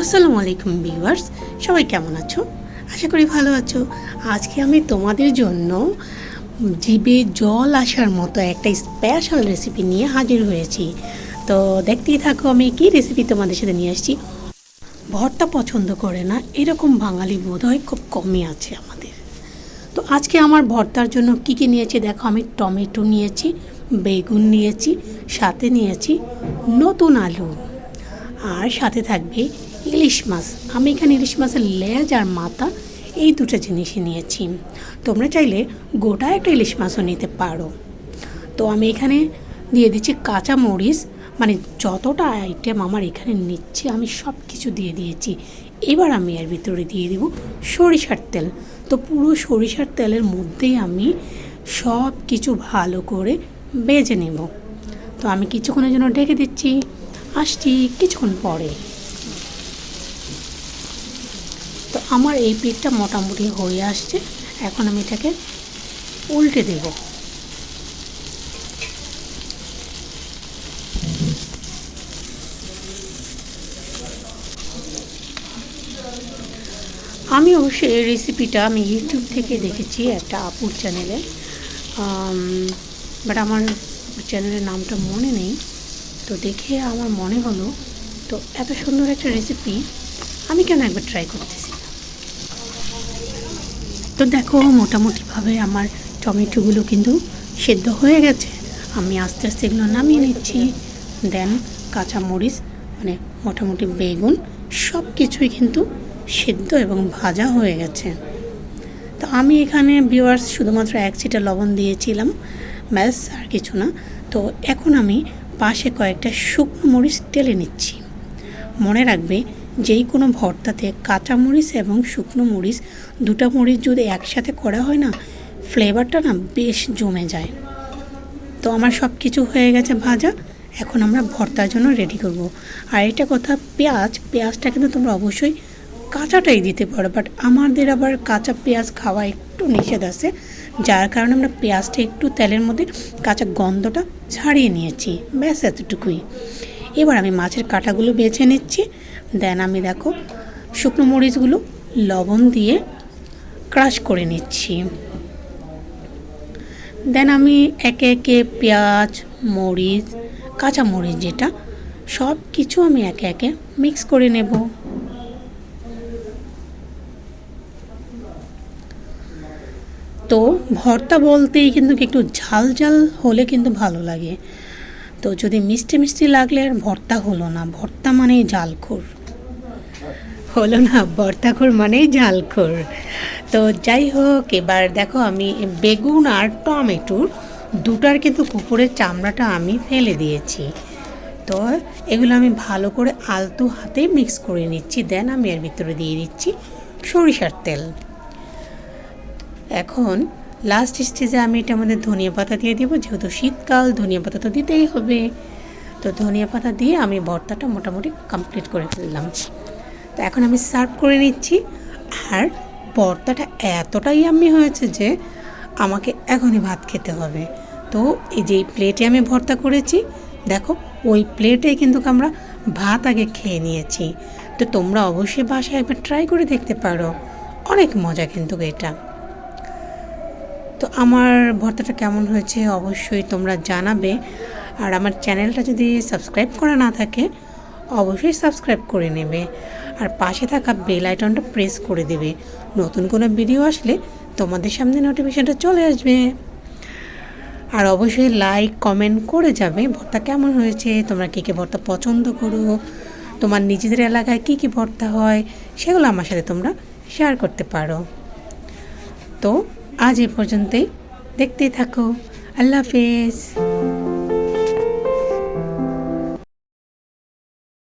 আসসালামু আলাইকুম ভিউয়ার্স, সবাই কেমন আছো? আশা করি ভালো আছো। আজকে আমি তোমাদের জন্য জিভে জল আসার মতো একটা স্পেশাল রেসিপি নিয়ে হাজির হয়েছি। তো দেখতেই থাকো, আমি কি রেসিপি তোমাদের সাথে নিয়ে আসছি। ভর্তা পছন্দ করে না, এরকম বাঙালি বোধহয় খুব কমই আছে আমাদের। তো আজকে আমার ভর্তার জন্য কি কি নিয়েছি দেখো, আমি টমেটো নিয়েছি, বেগুন নিয়েছি, সাথে নিয়েছি নতুন আলু। আর সাথে থাকবে ইলিশ মাছ। আমি এখানে ইলিশ মাছের লেজ আর মাথা এই দুটো জিনিসই নিয়েছি। তোমরা চাইলে গোটা একটা ইলিশ মাছও নিতে পারো। তো আমি এখানে দিয়ে দিচ্ছি কাঁচা মরিচ। মানে যতটা আইটেম আমার এখানে নিচ্ছে, আমি সব কিছু দিয়ে দিয়েছি। এবার আমি এর ভিতরে দিয়ে দেব সরিষার তেল। তো পুরো সরিষার তেলের মধ্যেই আমি সব কিছু ভালো করে বেজে নেব। তো আমি কিছুক্ষণের জন্য ঢেকে দিচ্ছি। আসছি কিছুক্ষণ পরে তো আমার এই পিঠটা মোটামুটি হয়ে আসছে। এখন আমি এটাকে উল্টে দেব। আমি অবশ্যই এই রেসিপিটা আমি ইউটিউব থেকে দেখেছি একটা আপুর চ্যানেলে বাট আমার চ্যানেলের নামটা মনে নেই। তো দেখে আমার মনে হলো, তো এত সুন্দর একটা রেসিপি আমি কেন একবার ট্রাই করতেছি? তো দেখো, মোটামুটিভাবে আমার টমেটোগুলো কিন্তু সেদ্ধ হয়ে গেছে। আমি আস্তে আস্তে এগুলো নামিয়ে নিচ্ছি। দেন কাঁচামরিচ মানে মোটামুটি বেগুন সব কিছুই কিন্তু সেদ্ধ এবং ভাজা হয়ে গেছে। তো আমি এখানে ভিউয়ার্স শুধুমাত্র এক চিটা লবণ দিয়েছিলাম, ব্যাস, আর কিছু না। তো এখন আমি পাশে কয়েকটা শুকনো মরিচ তেলে নিচ্ছি। মনে রাখবে যেই কোনো ভর্তাতে কাঁচা মরিচ এবং শুকনো মরিচ, দুটো মরিচ যদি একসাথে করা হয় না ফ্লেভারটা না বেশ জমে যায়। তো আমার সব কিছু হয়ে গেছে ভাজা, এখন আমরা ভর্তার জন্য রেডি করব। আর এটা কথা পেঁয়াজ, পেঁয়াজটা কিন্তু তোমরা অবশ্যই কাঁচাটাই দিতে পারো বাট আমাদের আবার কাঁচা পেঁয়াজ খাওয়া একটু নিষেধ আছে, যার কারণে আমরা পেঁয়াজটা একটু তেলের মধ্যে কাঁচা গন্ধটা ছাড়িয়ে নিয়েছি। ব্যাস, এতটুকুই। এবার আমি মাছের কাঁটাগুলো বেছে নিচ্ছি। দেন আমি দেখো শুকনো মরিচগুলো লবণ দিয়ে ক্রাশ করে নিচ্ছি। দেন আমি একে একে পেঁয়াজ, মরিচ, কাঁচা মরিচ যেটা সব কিছু আমি একে একে মিক্স করে নেব। তো ভর্তা বলতেই কিন্তু একটু ঝাল ঝাল হলে কিন্তু ভালো লাগে। তো যদি মিষ্টি মিষ্টি লাগলে আর ভর্তা হলো না, ভর্তা মানেই ঝালখোর। হলো না ভর্তাখোর মানেই ঝালখোর তো যাই হোক, এবার দেখো আমি বেগুন আর টমেটোর দুটার কিন্তু কুকুরের চামড়াটা আমি ফেলে দিয়েছি। তো এগুলো আমি ভালো করে আলতু হাতে মিক্স করে নিচ্ছি। দেন আমি এর ভিতরে দিয়ে দিচ্ছি সরিষার তেল। এখন লাস্ট স্টেজে আমি এটা আমাদের ধনিয়া পাতা দিয়ে দিব, যেহেতু শীতকাল, ধনিয়া পাতা তো দিতেই হবে। তো ধনিয়া পাতা দিয়ে আমি ভর্তাটা মোটামুটি কমপ্লিট করে ফেললাম। তো এখন আমি সার্ভ করে নিচ্ছি। আর ভর্তাটা এতটাই আমি হয়েছে যে আমাকে এখনই ভাত খেতে হবে। তো এই যে প্লেটে আমি ভর্তা করেছি, দেখো ওই প্লেটে কিন্তু আমরা ভাত আগে খেয়ে নিয়েছি। তো তোমরা অবশ্যই বাসায় একবার ট্রাই করে দেখতে পারো। অনেক মজা কিন্তু এটা। তো আমার ভর্তাটা কেমন হয়েছে অবশ্যই তোমরা জানাবে। আর আমার চ্যানেলটা যদি সাবস্ক্রাইব করা না থাকে, অবশ্যই সাবস্ক্রাইব করে নেবে। আর পাশে থাকা বেল আইকনটা প্রেস করে দেবে। নতুন কোনো ভিডিও আসলে তোমাদের সামনে নোটিফিকেশানটা চলে আসবে। আর অবশ্যই লাইক কমেন্ট করে যাবে, ভর্তা কেমন হয়েছে, তোমরা কী কী ভর্তা পছন্দ করো, তোমার নিজেদের এলাকায় কী কী ভর্তা হয়, সেগুলো আমার সাথে তোমরা শেয়ার করতে পারো। তো আজ এ পর্যন্তই, দেখতেই থাকো, আল্লাহ হাফেজ।